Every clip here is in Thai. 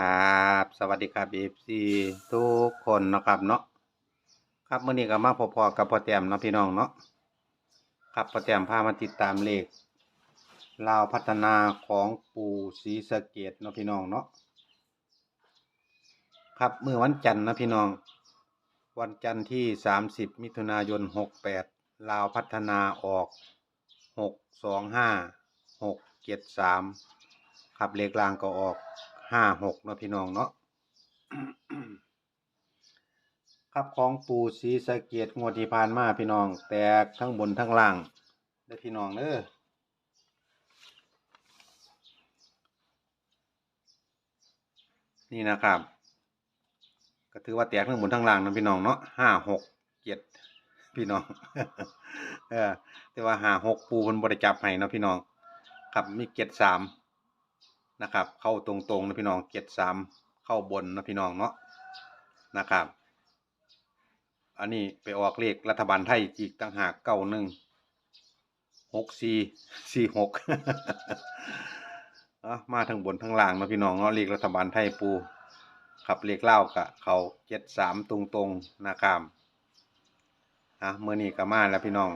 ครับ สวัสดีครับ FC ทุกคนนะครับเนาะครับเมื้อนี้ก็มาพบๆกับพ่อแต้มเนาะพี่น้องเนาะครับพ่อแต้มพามาติดตามเลขลาวพัฒนาของปู่ศรีสะเกดเนาะพี่น้องเนาะครับเมื่อวันจันทร์นะพี่น้อง วันจันทร์ที่ 30 มิถุนายน 68 ลาวพัฒนาออก 625 673ครับเลขลางก็ออก ห้าหกเนาะพี่น้องเนาะครับของปูสีสะเกียดงวดที่ผ่านมาพี่น้อง แตกทั้งบนทั้งล่างเด้พี่น้องเด้อนี่นะครับ ก็ถือว่าแตกทั้งบนทั้งล่างนะพี่น้องเนาะห้าหกเจ็ดพี่น้องเออแต่ว่าห้าหกปูมันบริจับให้นะพี่น้อง ครับมีเจ็ดสาม นะครับ เข้าตรงๆนะพี่น้องเจ็ดสามเข้าบนนะพี่น้องเนาะนะครับ อันนี้ไปออกเลขรัฐบาลไทยอีกต่างหากเก้าหนึ่งหกสี่สี่หกเนาะมาทั้งบนทั้งล่างนะพี่น้องเนาะเลขรัฐบาลไทยปูขับเลขเล่ากะเขาเจ็ดสามตรงๆนะครับอะเมื่อนี้ก็มาแล้วพี่น้อง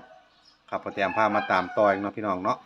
ขับพอแตมพามาตามต่อยเนาะพี่น้องเนาะ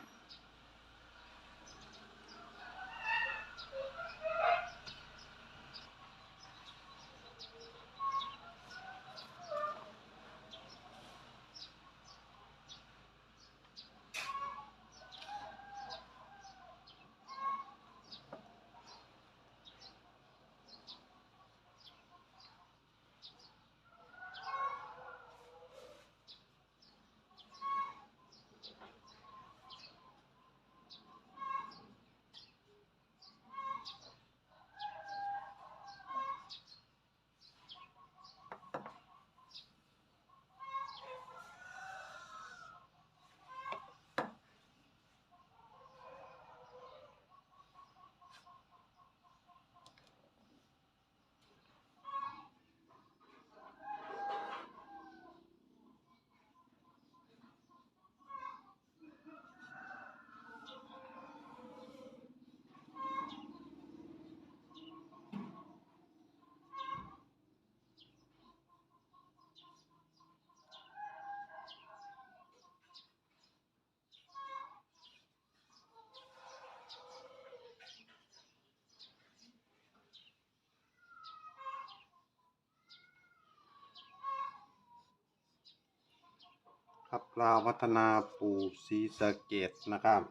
ครับลาวพัฒนาปู่ศรีสะเกดนะครับ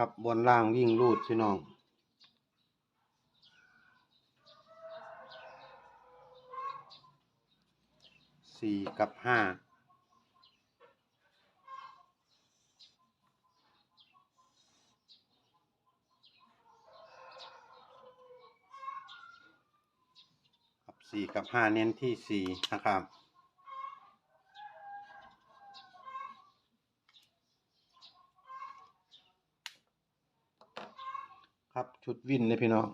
ครับบนล่างวิ่งรูดพี่น้องสี่กับห้าขับสี่กับห้าเน้นที่สี่นะครับ ครับ ชุดวินเลยพี่น้อง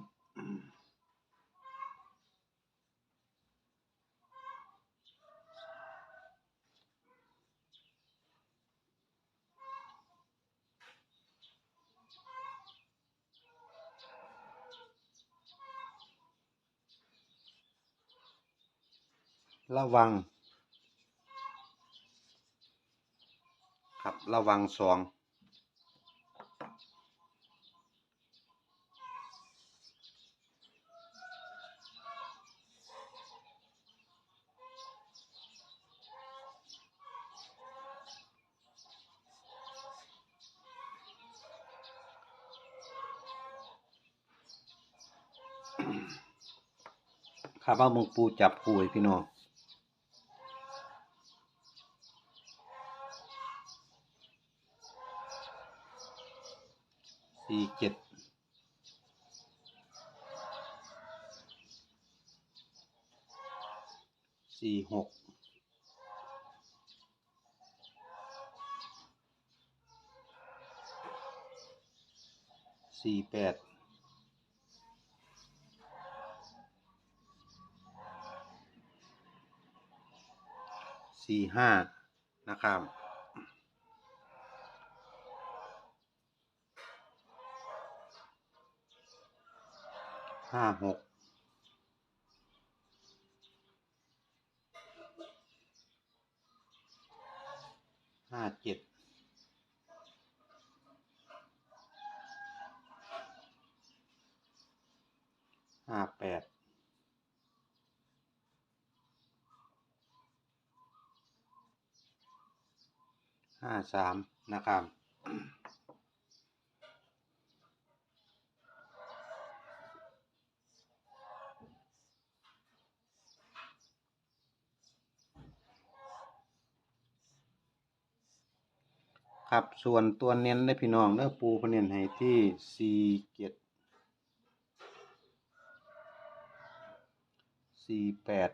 ระวัง ครับ ระวังสอง ข้าบ้ามึงปูจับปูให้พี่น้องสี่เจ็ดสี่หกสี่แปด สี่ห้านะครับ ห้าหกห้าเจ็ดห้าแปด ห้าสามนะครับครับส่วนตัวเน้นได้พี่น้องเด้อปูพนเน้นให้ที่สี่เจ็ดสี่แปด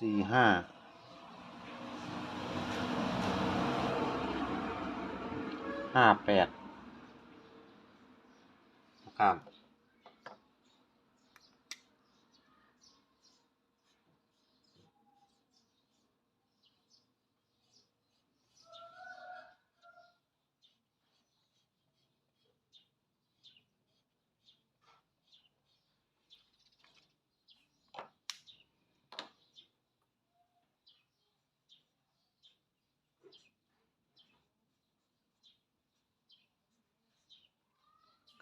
สี่ห้าห้าแปดนะครับ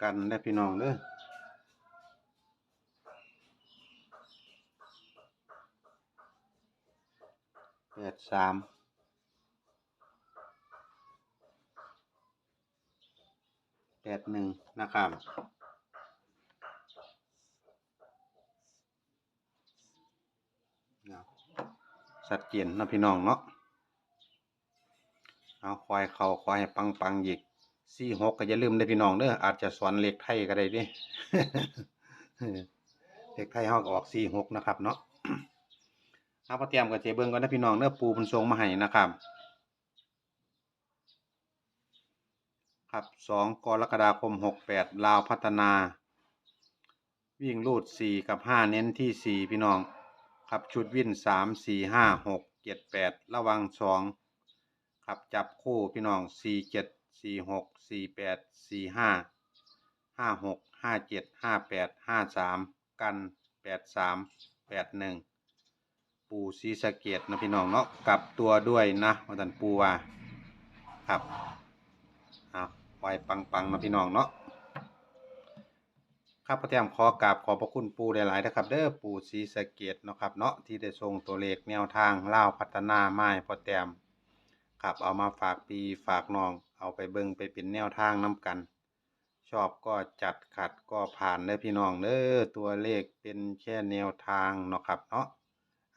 กันได้พี่น้องเด้อแปดสามแปดหนึ่งนะครับเอาสัดเจนเนาะพี่น้องเนาะเอาควายเขาควายปังปังๆอีก สี่หกก็อย่าลืมได้พี่น้องเด้ออาจจะสอนเลขไทยก็ได้เดิเลขไทยเฮาก็ออกสี่หกนะครับ เนาะเอาพอเตรียมกับเจเบิ่งก่อนนะพี่น้องเด้อปูพุนส่งมาให้นะครับ ครับสองกรกฎาคมหกแปดลาวพัฒนา วิ่งรูดสี่กับห้าเน้นที่สี่พี่น้องครับชุดวิ่นสามสี่ห้าหกเจ็ดแปดระวังสองครับจับคู่พี่น้องสี่เจ็ด สี่หกสี่แปดสี่ห้าห้าหกห้าเจ็ดห้าแปดห้าสามกันแปดสามแปดหนึ่งปูซีสะเกตนะพี่น้องเนาะกลับตัวด้วยนะว่าตันปูว่าครับอะไว้ปังๆนะพี่น้องเนาะครับพระเตรียมขอกราบขอบพระคุณปูหลายๆนะครับ เด้อปูศรีสะเกดเนาะครับเนาะที่ได้ส่งตัวเลขแนวทางเล่าพัฒนาไม้พอแต้ม ครับเอามาฝากปีฝากน้อง เอาไปเบิ่งไปเป็นแนวทางน้กัน ชอบก็จัดขัดก็ผ่านเด้อพี่น้องเด้อตัวเลขเป็นแค่แนวทางเนาะครับเนาะ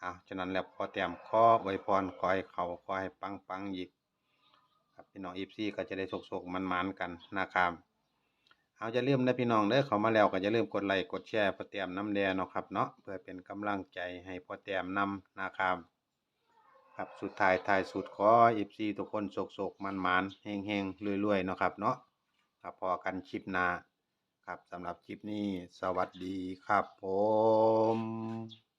อะฉะนั้นแล้วพอแต้มข้อไว้พรขอให้เขาขอให้ปังๆอีกครับพี่น้องอีฟซี่ก็จะได้โชคๆมันๆกันนะครับเอาจะเริ่าลืมนะพี่น้องเด้อเขามาแล้วก็จะเริ่มกดไลค์กดแชร์พอเตรียมน้ำแดงเนาะครับเนาะเพื่อเป็นกำลังใจให้พอเตรียมนำนะครับ ครับสุดท้ายท้ายสุดขออีฟซีทุกคนโศกโศกมันมันเฮงเฮงรวยๆเนาะครับเนาะครับพอกันคลิปหน้าครับสำหรับคลิปนี้สวัสดีครับผม